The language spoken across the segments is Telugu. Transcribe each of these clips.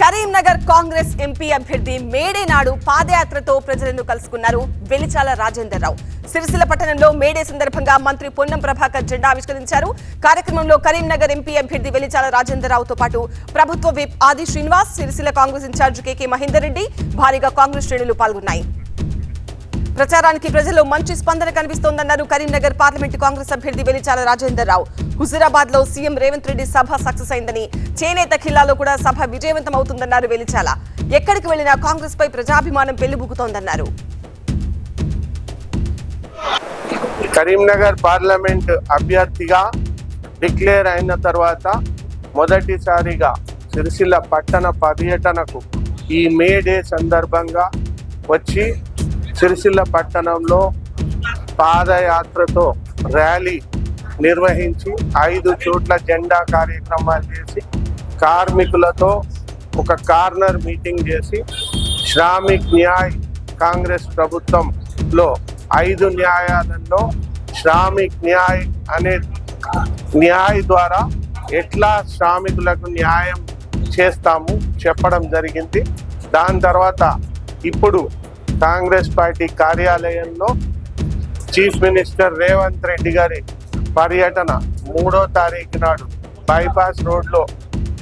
కరీంనగర్ కాంగ్రెస్ ఎంపీ అభ్యర్థి మేడే నాడు పాదయాత్రతో ప్రజలను కలుసుకున్నారు వెలిచాల రాజేందర్ రావు. సిరిసిల్ల పట్టణంలో మేడే సందర్భంగా మంత్రి పొన్నం ప్రభాకర్ జెండా ఆవిష్కరించారు. కార్యక్రమంలో కరీంనగర్ ఎంపీ అభ్యర్థి వెలిచాల రాజేందర్ రావుతో పాటు ప్రభుత్వ whip Adi Srinivas Sircilla Congress incharge KK Mahender Reddy భారీగా కాంగ్రెస్ శ్రేణులు పాల్గొన్నాయి. ప్రచారానికి ప్రజల్లో మంచి స్పందన కనిపిస్తోందన్నారు కరీంనగర్ పార్లమెంటు కాంగ్రెస్ అభ్యర్థి వెలిచాల రాజేందర్ రావు హుజురాబాద్లో సీఎం రేవంత్ రెడ్డి సభ సక్సెస్ అయిందని చేనేత ఖిల్లాలో కూడా సభ విజయవంతం అవుతుందన్నారు వెలిచాల. ఎక్కడికి వెళ్ళినా కాంగ్రెస్ పై ప్రజాభిమానం పెళ్ళిబుకుతోందన్నారు కరీంనగర్ పార్లమెంట్ అభ్యర్థిగా డిక్లేర్ అయిన తర్వాత మొదటిసారిగా సిరిసిల్ల పట్టణ పర్యటనకు ఈ మే డే సందర్భంగా వచ్చి సిరిసిల్ల పట్టణంలో పాదయాత్రతో ర్యాలీ నిర్వహించి ఐదు చోట్ల జెండా కార్యక్రమాలు చేసి కార్మికులతో ఒక కార్నర్ మీటింగ్ చేసి శ్రామిక్ న్యాయ్ కాంగ్రెస్ ప్రభుత్వంలో ఐదు న్యాయాలలో శ్రామిక్ న్యాయ్ అనే న్యాయ్ ద్వారా ఎట్లా శ్రామికులకు న్యాయం చేస్తాము చెప్పడం జరిగింది. దాని తర్వాత ఇప్పుడు కాంగ్రెస్ పార్టీ కార్యాలయంలో చీఫ్ మినిస్టర్ రేవంత్ రెడ్డి గారి పర్యటన మూడో తారీఖు నాడు బైపాస్ రోడ్లో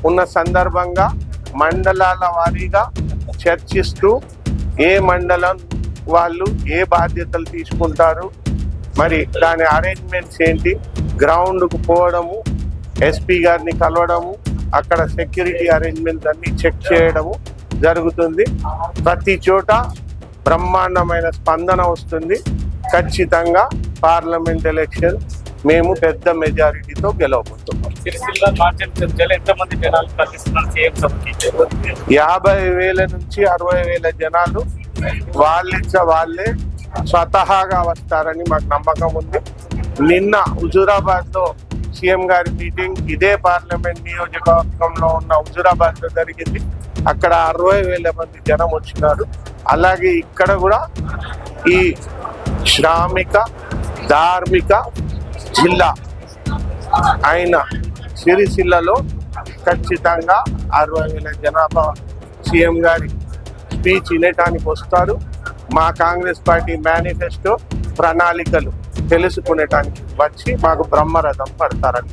ఉన్న సందర్భంగా మండలాల వారీగా చర్చిస్తూ ఏ మండలం వాళ్ళు ఏ బాధ్యతలు తీసుకుంటారు మరి దాని అరేంజ్మెంట్స్ ఏంటి గ్రౌండ్కు పోవడము ఎస్పీ గారిని కలవడము అక్కడ సెక్యూరిటీ అరేంజ్మెంట్స్ అన్ని చెక్ చేయడము జరుగుతుంది. ప్రతి చోట బ్రహ్మాండమైన స్పందన వస్తుంది. ఖచ్చితంగా పార్లమెంట్ ఎలక్షన్ మేము పెద్ద మెజారిటీతో గెలవబోతున్నాం. యాభై వేల నుంచి అరవై వేల జనాలు వాళ్ళిచ్చ వాళ్ళే స్వతహాగా వస్తారని మాకు నమ్మకం ఉంది. నిన్న హుజూరాబాద్లో సీఎం గారి మీటింగ్ ఇదే పార్లమెంట్ నియోజకవర్గంలో ఉన్న హుజూరాబాద్లో జరిగింది. అక్కడ అరవై వేల మంది జనం వచ్చినారు. అలాగే ఇక్కడ కూడా ఈ శ్రామిక ధార్మిక జిల్లా అయిన సిరిసిల్లలో ఖచ్చితంగా అరవై వేల జనాభా సీఎం గారి స్పీచ్ వినటానికి వస్తారు. మా కాంగ్రెస్ పార్టీ మేనిఫెస్టో ప్రణాళికలు తెలుసుకునేటానికి వచ్చి మాకు బ్రహ్మరథం పడతారని